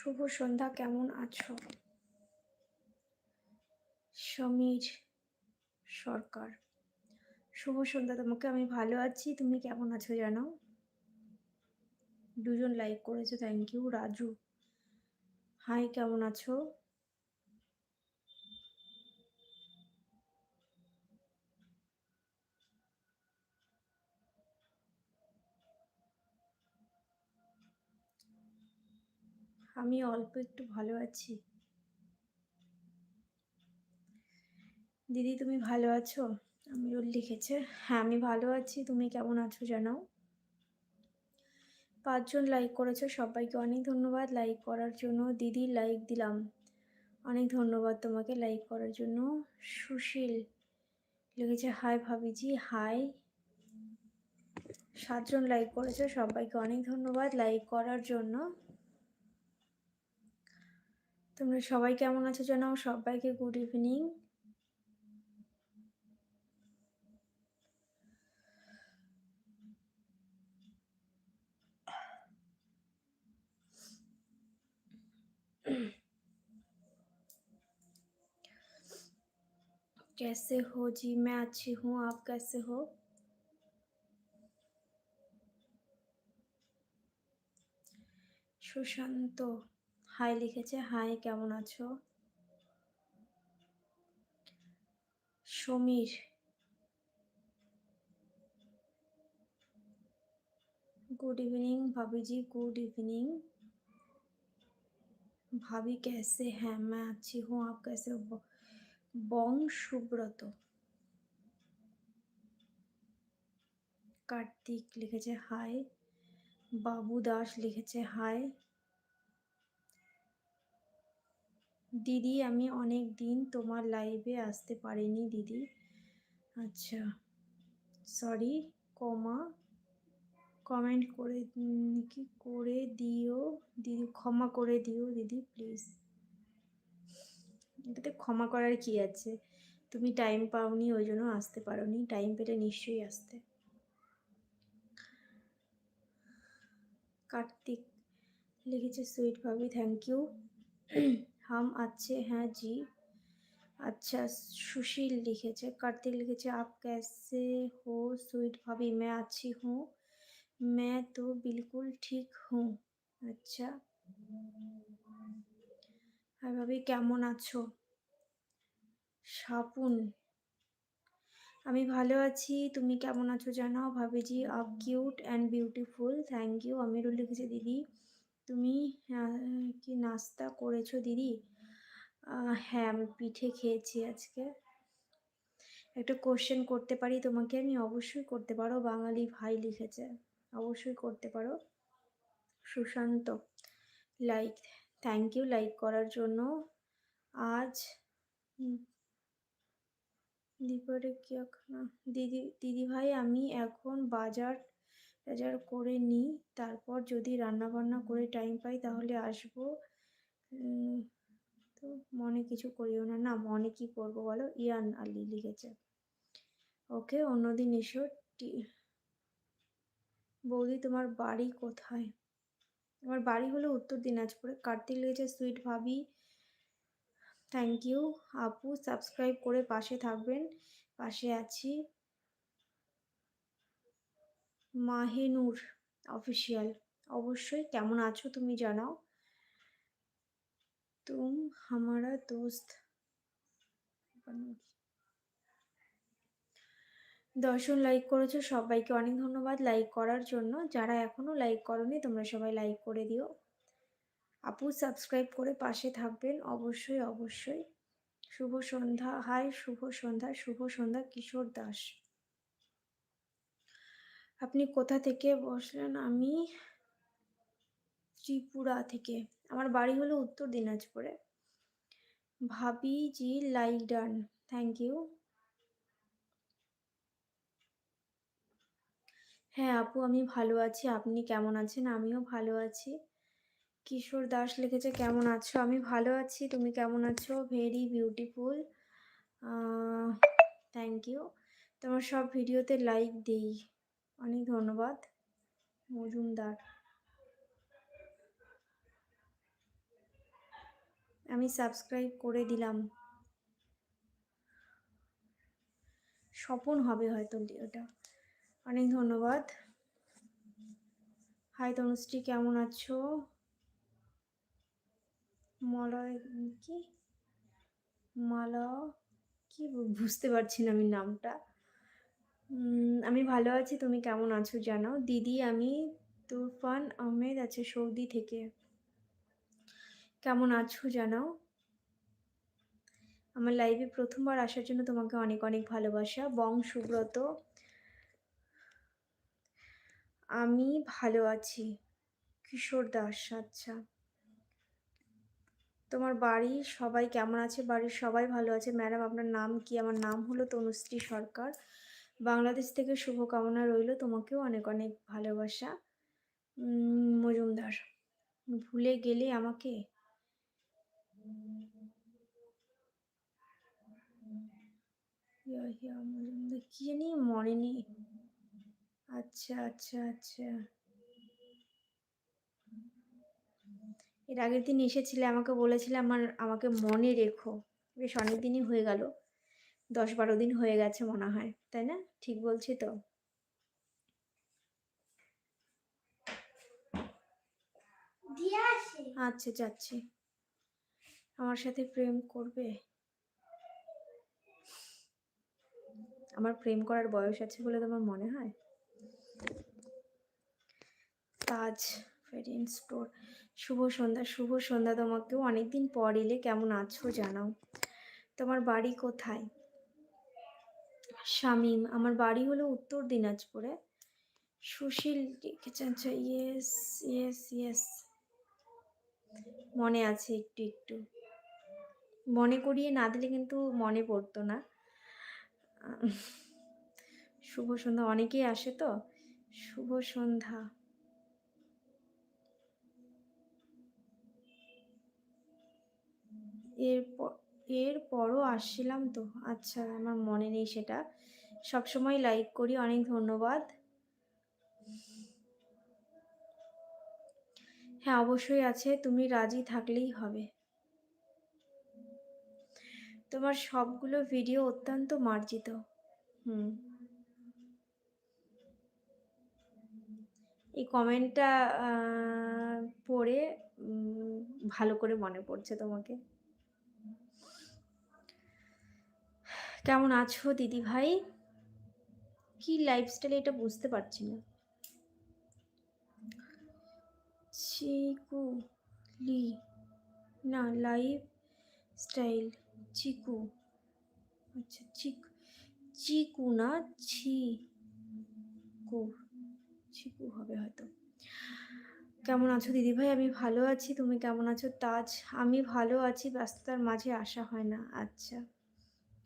শুভ সন্ধ্যা, কেমন আছো? সমীর সরকার। শুভ সন্ধ্যা তোমাকে, আমি ভালো আছি। তুমি কেমন আছো জানাও? দুজন লাইক করেছ থ্যাংক ইউ রাজু হাই কেমন আছো? আমি অল্প একটু ভালো আছি। দিদি, তুমি ভালো আছো? আমিরুল লিখেছে হ্যাঁ আমি ভালো আছি। তুমি কেমন আছো জানাও? পাঁচজন লাইক করেছ, সবাইকে অনেক ধন্যবাদ। লাইক করার জন্য দিদি লাইক দিলাম। অনেক ধন্যবাদ তোমাকে লাইক করার জন্য। সুশীল লিখেছে হাই ভাবিজি হাই সাতজন লাইক করেছ, সবাইকে অনেক ধন্যবাদ লাইক করার জন্য। তোমরা সবাই কেমন আছো জানাও সবাইকে গুড ইভিনিং कैसे हो जी मैं अच्छी हूँ आप कैसे हो সুশান্ত হাই লিখেছে হাই কেমন আছো সমীর गुड इवनिंग भाभी जी गुड इवनिंग भाभी कैसे हैं मैं अच्छी हूँ आप कैसे हो বং সুব্রত কার্তিক লিখেছে হাই বাবু দাস লিখেছে হাই দিদি, আমি অনেক দিন তোমার লাইভে আসতে পারিনি দিদি। আচ্ছা সরি কমা কমেন্ট করে কি করে দিও? দিদি, ক্ষমা করে দিও দিদি প্লিজ এটাতে ক্ষমা করার কি আছে? তুমি টাইম পাওনি, ওই জন্য আসতে পারোনি। টাইম পেলে নিশ্চয়ই আসতে। কার্তিক, লিখেছে, সুইট ভাবি থ্যাংক ইউ হাম আছে হ্যাঁ জি। আচ্ছা সুশীল লিখেছে, কার্তিক লিখেছে, আপ कैसे হো সুইট ভাবি मैं আছি हूँ मैं তো बिल्कुल ঠিক हूँ আচ্ছা। হ্যাঁ ভাবি, কেমন আছো? শাপুন, আমি ভালো আছি, তুমি কেমন আছো জানাও ভাবিজি, up cute and beautiful, thank you. Amirul লিখেছে, দিদি তুমি কি নাস্তা করেছ দিদি? হ্যাঁ আমি পিঠে খেয়েছি আজকে। একটা কোশ্চেন করতে পারি তোমাকে আমি? অবশ্যই করতে পারো। বাঙালি ভাই লিখেছে। অবশ্যই করতে পারো। Sushant like thank you like করার জন্য। আজ দীপারে কি দিদি দিদি ভাই আমি এখন বাজার টাজার করে নিই তারপর যদি রান্না বান্না করে টাইম পাই তাহলে আসব। তো মনে কিছু করিও না। না মনে কি করব বলো? ইয়ান আলী লিখেছে। ওকে অন্যদিন এসো। বৌদি তোমার বাড়ি কোথায়? আমার বাড়ি হলো উত্তর দিনাজপুরে। কার্তিক লিখেছে সুইট ভাবি থ্যাংক ইউ আপু সাবস্ক্রাইব করে পাশে থাকবেন। পাশে আছি। মাহিনুর অফিসিয়াল অবশ্যই, কেমন আছো তুমি জানাও। তুম হামারা দোস্ত। দর্শন লাইক করেছ, সবাইকে অনেক ধন্যবাদ লাইক করার জন্য। যারা এখনও লাইক করনি, তোমরা সবাই লাইক করে দিও। আপু সাবস্ক্রাইব করে পাশে থাকবেন। অবশ্যই অবশ্যই। শুভ সন্ধ্যা। হাই, শুভ সন্ধ্যা। শুভ সন্ধ্যা, কিশোর দাস। আপনি কোথা থেকে বসলেন? আমি ত্রিপুরা থেকে। আমার বাড়ি হলো উত্তর দিনাজপুরে। ভাবি জি লাইক ডান। থ্যাংক ইউ হ্যাঁ আপু, আমি ভালো আছি। আপনি কেমন আছেন? আমিও ভালো আছি। কিশোর দাস লিখেছে, কেমন আছো? আমি ভালো আছি। তুমি কেমন আছো? ভেরি বিউটিফুল থ্যাংক ইউ তোমার সব ভিডিওতে লাইক দিই। অনেক ধন্যবাদ, মজুমদার। আমি সাবস্ক্রাইব করে দিলাম। স্বপন হবে হয়তো ওটা অনেক ধন্যবাদ। হাই তনুশ্রী, কেমন আছো? মলয়, কি? মালা কি বুঝতে পারছি না আমি নামটা। আমি ভালো আছি, তুমি কেমন আছো জানাও দিদি, আমি, তুরফান, আহমেদ আছে সৌদি থেকে। কেমন আছো জানাও? আমার লাইভে প্রথমবার আসার জন্য তোমাকে অনেক অনেক ভালোবাসা। বং, সুব্রত। আমি ভালো আছি। কিশোর দাস আচ্ছা। তোমার বাড়ি সবাই কেমন আছে? বাড়ির সবাই ভালো আছে? ম্যাডাম আপনার নাম কি? আমার নাম হলো তনুশ্রী সরকার। বাংলাদেশ থেকে শুভকামনা রইল। তোমাকেও অনেক অনেক ভালোবাসা। মজুমদার, ভুলে গেলে আমাকে? মজুমদার, কি জানি মনে নেই আচ্ছা আচ্ছা আচ্ছা। এর আগের দিন এসেছিলে, আমাকে বলেছিলে আমার, আমাকে মনে রেখো। বেশ অনেক দিনই হয়ে গেল। দশ বারো দিন হয়ে গেছে মনে হয় তাই না? ঠিক বলছি তো? আচ্ছা যাচ্ছি। আমার সাথে প্রেম করবে? আমার প্রেম করার বয়স আছে বলে তোমার মনে হয়? তাজ ফেরিন স্টোর শুভ সন্ধ্যা শুভ সন্ধ্যা তোমাকেও অনেকদিন পর এলে কেমন আছো জানাও। তোমার বাড়ি কোথায়? শামীম, আমার বাড়ি হলো উত্তর দিনাজপুরে। সুশীল লিখেছেন আচ্ছা ইয়েস ইয়েস ইয়েস। মনে আছে একটু একটু। মনে করিয়ে না দিলে কিন্তু মনে পড়তো না। শুভ সন্ধ্যা, অনেকেই আসে তো? শুভ সন্ধ্যা। এরপর এরপরও আসছিলাম তো। আচ্ছা আমার মনে নেই সেটা। সবসময় লাইক করি, অনেক ধন্যবাদ। হ্যাঁ অবশ্যই আছে, তুমি রাজি থাকলেই হবে। তোমার সবগুলো ভিডিও অত্যন্ত মার্জিত। হুম। এই কমেন্টটা পড়ে ভালো করে মনে পড়ছে তোমাকে। কেমন আছো দিদি ভাই? কি লাইফস্টাইল এটা বুঝতে পারছি না। চিকু লি। না লাইফ স্টাইল চিকু আচ্ছা চিক চিকু না, ছি কু। চিকু হবে হয়তো। কেমন আছো দিদি ভাই? আমি ভালো আছি। তুমি কেমন আছো? তাজ আমি ভালো আছি, ব্যস্ততার মাঝে আসা হয় না। আচ্ছা।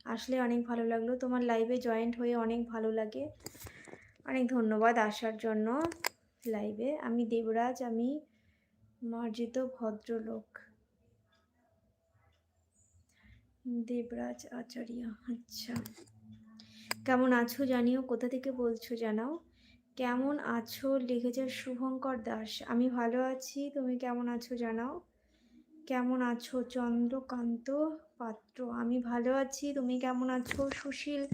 আসলে অনেক ভালো লাগল। তোমার লাইভে জয়েন্ট হয়ে অনেক ভালো লাগে। অনেক ধন্যবাদ আসার জন্য লাইভে আমি দেবরাজ, আমি মার্জিত ভদ্রলোক। দেবরাজ আচার্য আচ্ছা। কেমন আছো জানিও, কোথা থেকে বলছো জানাও। কেমন আছো লিখেছে শুভঙ্কর দাস? আমি ভালো আছি, তুমি কেমন আছো জানাও। কেমন আছো? চন্দ্রকান্ত পাত্র। আমি ভালো আছি। তুমি কেমন আছো? সুশীল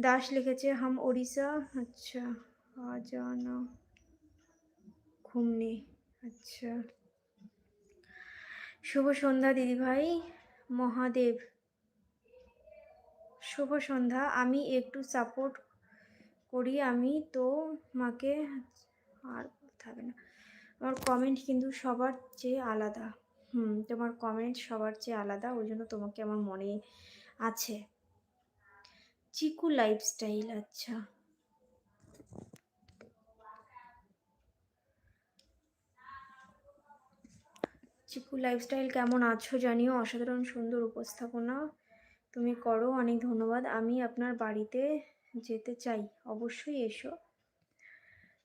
দাস লিখেছে, হাম ওড়িশা। আচ্ছা আজানা ঘুমনি আচ্ছা। শুভ সন্ধ্যা দিদিভাই মহাদেব। শুভ সন্ধ্যা। আমি একটু সাপোর্ট করি। আমি তো মাকে আর হবে না। আমার কমেন্ট কিন্তু সবার চেয়ে আলাদা। হুম, তোমার কমেন্ট সবার চেয়ে আলাদা, ওই জন্য তোমাকে আমার মনে আছে। চিকু লাইফস্টাইল আচ্ছা। চিকু লাইফস্টাইল কেমন আছো জানিও? অসাধারণ সুন্দর উপস্থাপনা। তুমি করো, অনেক ধন্যবাদ। আমি আপনার বাড়িতে যেতে চাই, অবশ্যই এসো।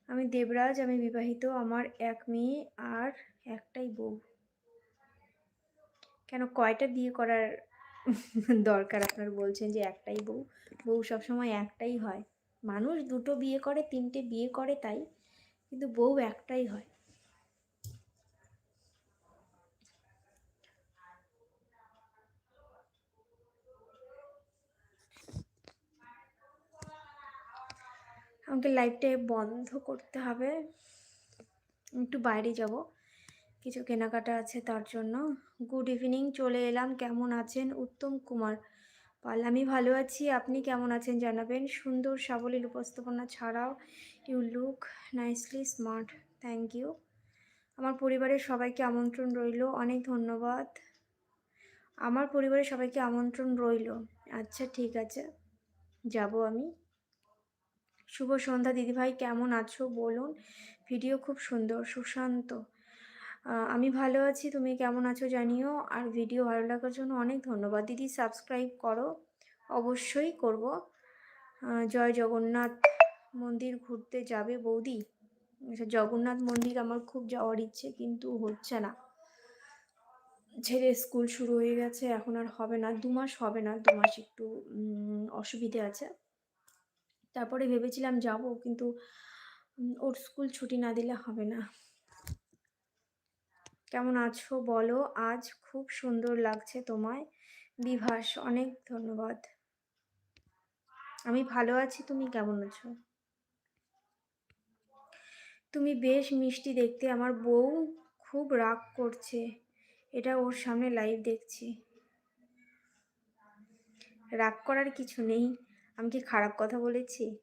আমি দেবরাজ, আমি বিবাহিত, আমার এক মেয়ে আর একটাই বউ। কেন কয়টা বিয়ে করার দরকার? আপনার বলছেন যে একটাই বউ। বউ সবসময় একটাই হয়। মানুষ দুটো বিয়ে করে, তিনটে বিয়ে করে তাই, কিন্তু বউ একটাই হয়। আমাকে লাইফটা বন্ধ করতে হবে। একটু বাইরে যাব। কিছু কেনাকাটা আছে তার জন্য। গুড ইভিনিং চলে এলাম। কেমন আছেন? উত্তম কুমার পাল আমি ভালো আছি। আপনি কেমন আছেন জানাবেন? সুন্দর সাবলীল উপস্থাপনা ছাড়াও you look nicely smart thank you আমার পরিবারের সবাইকে আমন্ত্রণ রইল, অনেক ধন্যবাদ। আমার পরিবারের সবাইকে আমন্ত্রণ রইল। আচ্ছা ঠিক আছে, যাব আমি। শুভ সন্ধ্যা, দিদিভাই, কেমন আছো? বলুন ভিডিও খুব সুন্দর, সুশান্ত। আমি ভালো আছি, তুমি কেমন আছো জানিও। আর ভিডিও ভালো লাগার জন্য অনেক ধন্যবাদ। দিদি সাবস্ক্রাইব করো। অবশ্যই করব। জয় জগন্নাথ মন্দির ঘুরতে যাবে বৌদি। আচ্ছা জগন্নাথ মন্দির আমার খুব যাওয়ার ইচ্ছে, কিন্তু হচ্ছে না। ছেলে স্কুল শুরু হয়ে গেছে, এখন আর হবে না। দু মাস হবে না, দু মাস একটু অসুবিধে আছে। তারপরে ভেবেছিলাম যাব, কিন্তু ওর স্কুল ছুটি না দিলে হবে না। কেমন আছো বলো? আজ খুব সুন্দর লাগছে তোমায়। বিভাস, অনেক ধন্যবাদ। আমি ভালো আছি, তুমি কেমন আছো? তুমি বেশ মিষ্টি দেখতে। আমার বউ খুব রাগ করছে। এটা ওর সামনে লাইভ দেখছি। রাগ করার কিছু নেই। আমি কি খারাপ কথা বলেছি?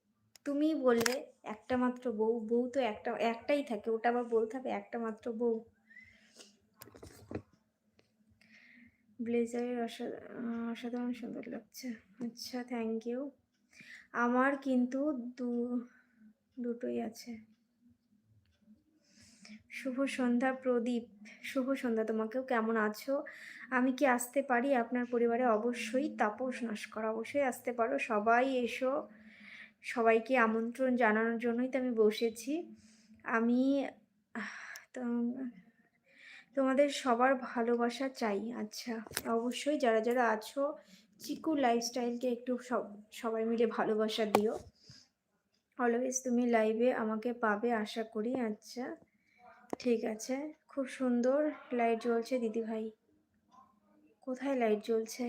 তুমি বললে একটা মাত্র বউ। বউ তো একটা, একটাই থাকে। ওটা আবার বলতে হবে একটা মাত্র বউ। ব্লেজারের অসা- অসাধারণ সুন্দর লাগছে। আচ্ছা থ্যাংক ইউ আমার কিন্তু দু, দুটোই আছে। শুভ সন্ধ্যা, প্রদীপ। শুভ সন্ধ্যা, তোমাকেও কেমন আছো? আমি কি আসতে পারি? আপনার পরিবারে অবশ্যই তাপস নস্কর। অবশ্যই আসতে পারো। সবাই এসো। সবাইকে আমন্ত্রণ জানানোর জন্যই তো আমি বসেছি। আমি তো- তোমাদের সবার ভালোবাসা চাই। আচ্ছা অবশ্যই যারা যারা আছো, চিকু লাইফস্টাইলকে একটু সব, সবাই মিলে ভালোবাসা দিও। অলওয়েজ তুমি লাইভে আমাকে পাবে আশা করি। আচ্ছা ঠিক আছে। খুব সুন্দর লাইট জ্বলছে দিদিভাই কোথায় লাইট জ্বলছে?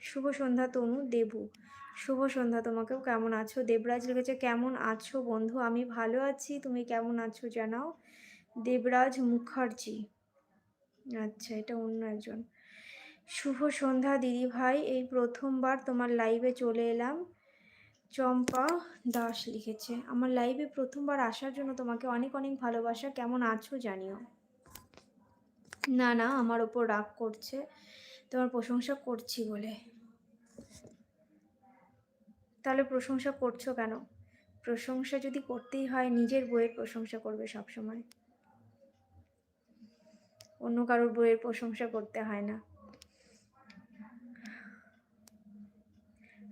শুভ সন্ধ্যা, তনু, দেবু। শুভ সন্ধ্যা, তোমাকেও কেমন আছো? দেবরাজ লিখেছে, কেমন আছো বন্ধু? আমি ভালো আছি। তুমি কেমন আছো জানাও? দেবরাজ মুখার্জি। আচ্ছা এটা অন্য একজন। শুভ সন্ধ্যা দিদি ভাই, এই প্রথমবার তোমার লাইভে চলে এলাম। চম্পা দাস লিখেছে, আমার লাইভে প্রথমবার আসার জন্য তোমাকে অনেক অনেক ভালোবাসা। কেমন আছো জানিও? না না, আমার ওপর রাগ করছে। তোমার প্রশংসা করছি বলে। তাহলে প্রশংসা করছ কেন? প্রশংসা যদি করতেই হয়, নিজের বইয়ের প্রশংসা করবে সব সময় অন্য কারোর বইয়ের প্রশংসা করতে হয় না।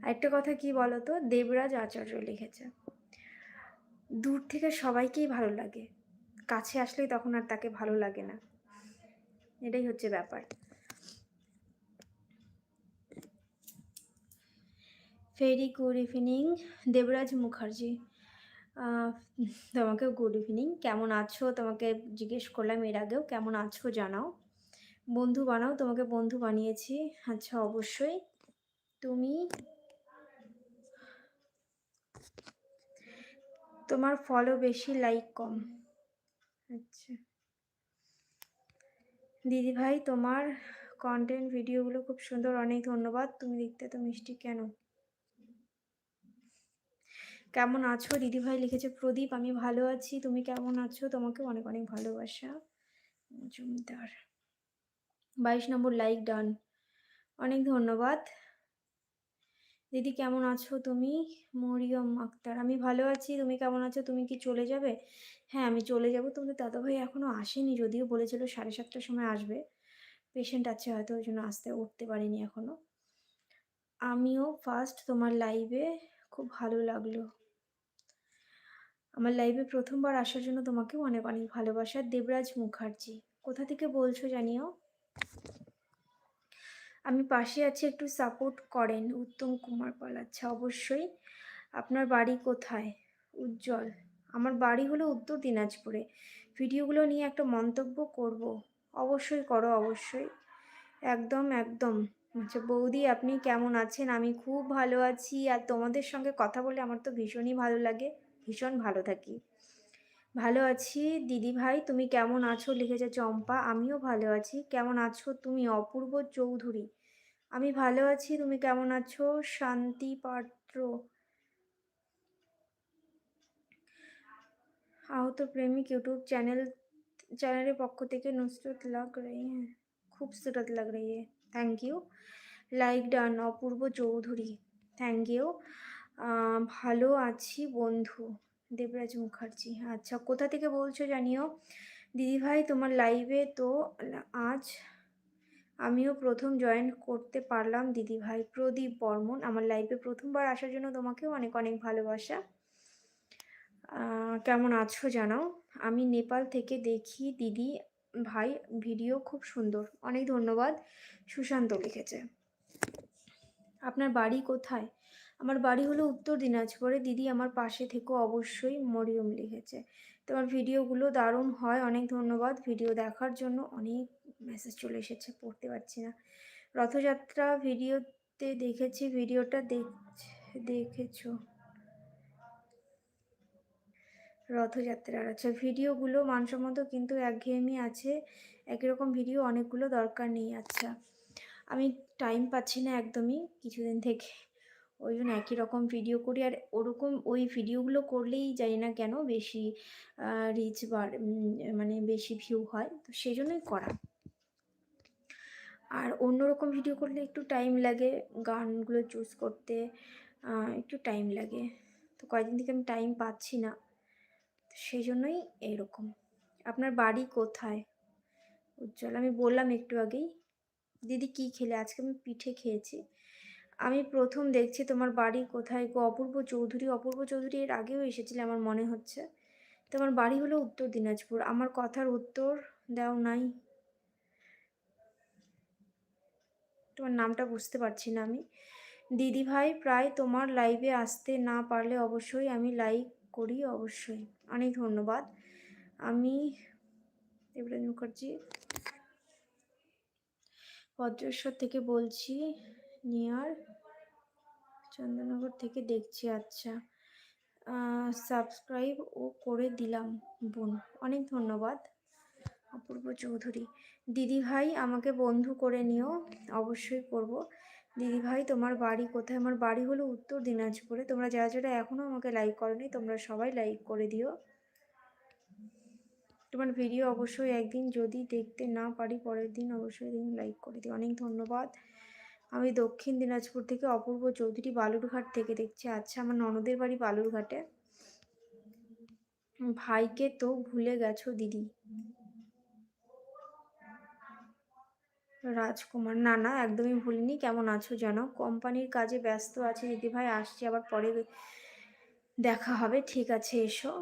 আরেকটা কথা কি বলতো? দেবরাজ আচার্য লিখেছে, দূর থেকে সবাইকেই ভালো লাগে। কাছে আসলেই তখন আর তাকে ভালো লাগে না। এটাই হচ্ছে ব্যাপার। Very good evening Debraj Mukherjee তোমাকে গুড ইভিনিং কেমন আছো? তোমাকে জিজ্ঞেস করলাম এর আগেও। কেমন আছো জানাও। বন্ধু বানাও, তোমাকে বন্ধু বানিয়েছি। আচ্ছা অবশ্যই। তুমি? তোমার ফলো বেশি লাইক কম। আচ্ছা। দিদি ভাই, তোমার কন্টেন্ট ভিডিওগুলো খুব সুন্দর। অনেক ধন্যবাদ। তুমি দেখতে তো মিষ্টি কেন? কেমন আছো? দিদি ভাই লিখেছে, প্রদীপ, আমি ভালো আছি। তুমি কেমন আছো? তোমাকে অনেক অনেক ভালোবাসা। জমিদার বাইশ নম্বর লাইক ডান। অনেক ধন্যবাদ। দিদি, কেমন আছো তুমি? মরিয়ম আক্তার, আমি ভালো আছি। তুমি কেমন আছো? তুমি কি চলে যাবে? হ্যাঁ আমি চলে যাব। তোমাদের দাদাভাই এখনও আসেনি, যদিও বলেছিল সাড়ে সাতটার সময় আসবে। পেশেন্ট আছে হয়তো, ওই জন্য আসতে, উঠতে পারিনি এখনও আমিও ফার্স্ট তোমার লাইভে। খুব ভালো লাগল। আমার লাইভে প্রথমবার আসার জন্য তোমাকে অনেক অনেক ভালোবাসা। দেবরাজ মুখার্জি, কোথা থেকে বলছো জানিও? আমি পাশে আছি, একটু সাপোর্ট করেন উত্তম কুমার পাল। আচ্ছা অবশ্যই। আপনার বাড়ি কোথায়? উজ্জ্বল। আমার বাড়ি হলো উত্তর দিনাজপুরে। ভিডিওগুলো নিয়ে একটা মন্তব্য করব। অবশ্যই করো, অবশ্যই। একদম একদম। আচ্ছা বৌদি, আপনি কেমন আছেন? আমি খুব ভালো আছি। আর তোমাদের সঙ্গে কথা বলে আমার তো ভীষণই ভালো লাগে। ভীষণ ভালো থাকি। ভালো আছি, দিদি ভাই, তুমি কেমন আছো? লিখেছে চম্পা, আমিও ভালো আছি। কেমন আছো তুমি, অপূর্ব চৌধুরী? আমি ভালো আছি, তুমি কেমন আছো? শান্তি পাত্র। আহত প্রেমিক ইউটিউব চ্যানেল, চ্যানেলের পক্ষ থেকে নুসরত লাগ রই হ্যাঁ খুব সুরত লাগ রই thank you like done Apurba Chowdhury. Thank you ভালো আছি বন্ধু। দেবরাজ মুখার্জি। আচ্ছা কোথা থেকে বলছো জানিও? দিদিভাই তোমার লাইভে তো আজ আমিও প্রথম জয়েন করতে পারলাম দিদিভাই প্রদীপ বর্মন, আমার লাইভে প্রথমবার আসার জন্য তোমাকেও অনেক অনেক ভালোবাসা। কেমন আছো জানাও? আমি নেপাল থেকে দেখি দিদি ভাই ভিডিও খুব সুন্দর। অনেক ধন্যবাদ। সুশান্ত লিখেছে। আপনার বাড়ি কোথায়? আমার বাড়ি হলো উত্তর দিনাজপুরে। দিদি আমার পাশে থেকেও অবশ্যই মরিয়ম লিখেছে। তোমার ভিডিওগুলো দারুণ হয়, অনেক ধন্যবাদ। ভিডিও দেখার জন্য অনেক মেসেজ চলে এসেছে, পড়তে পারছি না। রথযাত্রা ভিডিওতে দেখেছি, ভিডিওটা দেখ দেখেছ? রথযাত্রার আচ্ছা ভিডিওগুলো মানসম্মত কিন্তু একঘেয়েমি আছে একই রকম ভিডিও অনেকগুলো দরকার নেই আচ্ছা। আমি টাইম পাচ্ছি না একদমই, কিছুদিন থেকে। ওই জন্য একই রকম ভিডিও করি। আর ওরকম ওই ভিডিওগুলো করলেই জানি না কেন বেশি রিচ বা মানে বেশি ভিউ হয়। তো সেই জন্যই করা। আর অন্যরকম ভিডিও করলে একটু টাইম লাগে গানগুলো চুজ করতে একটু টাইম লাগে। তো কয়েকদিন থেকে আমি টাইম পাচ্ছি না। সেই জন্যই এরকম। আপনার বাড়ি কোথায়? উজ্জ্বল, আমি বললাম একটু আগেই। দিদি কি খেলে? আজকে আমি পিঠে খেয়েছি। আমি প্রথম দেখছি তোমার বাড়ি কোথায় গো, অপূর্ব চৌধুরী অপূর্ব চৌধুরী এর আগেও এসেছিলে আমার মনে হচ্ছে। তোমার বাড়ি হলো উত্তর দিনাজপুর, আমার কথার উত্তর দাও নাই। তোমার নামটা বুঝতে পারছি না আমি। দিদি ভাই, প্রায় তোমার লাইভে আসতে না পারলে অবশ্যই আমি লাইক করি, অবশ্যই। অনেক ধন্যবাদ। আমি মুখার্জি, ভদ্রেশ্বর থেকে বলছি নিয়ার চন্দননগর থেকে দেখছি আচ্ছা। সাবস্ক্রাইব ও করে দিলাম, বোন। অনেক ধন্যবাদ, অপূর্ব চৌধুরী। দিদি ভাই আমাকে বন্ধু করে নিও, অবশ্যই করব। দিদি ভাই তোমার বাড়ি কোথায়? আমার বাড়ি হলো উত্তর দিনাজপুরে। তোমরা যারা যারা এখনও আমাকে লাইক করনি, তোমরা সবাই লাইক করে দিও। তোমার ভিডিও অবশ্যই একদিন যদি দেখতে না পারি, পরের দিন অবশ্যই দিন লাইক করে দিও। অনেক ধন্যবাদ। আমি দক্ষিণ দিনাজপুর থেকে অপূর্ব চৌধুরী বালুরঘাট থেকে দেখছি। আচ্ছা আমার ননদের বাড়ি বালুরঘাটে। ভাইকে তো ভুলে গেছো দিদি। রাজকুমার, না না, একদমই ভুলিনি। কেমন আছো জানো কোম্পানির কাজে ব্যস্ত আছে। দিদি ভাই আসছি, আবার পরে দেখা হবে। ঠিক আছে, এসো।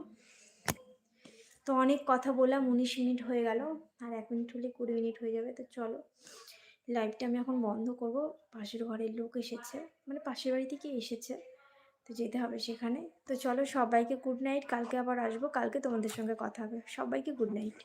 তো অনেক কথা বললাম, উনিশ মিনিট হয়ে গেল। আর এক মিনিট হলে কুড়ি মিনিট হয়ে যাবে, তো চলো। লাইভটা আমি এখন বন্ধ করব। পাশের ঘরের লোক এসেছে মানে পাশের বাড়ি থেকে এসেছে, তো যেতে হবে সেখানে। তো চলো সবাইকে গুড নাইট কালকে আবার আসব, কালকে তোমাদের সঙ্গে কথা হবে। সবাইকে গুড নাইট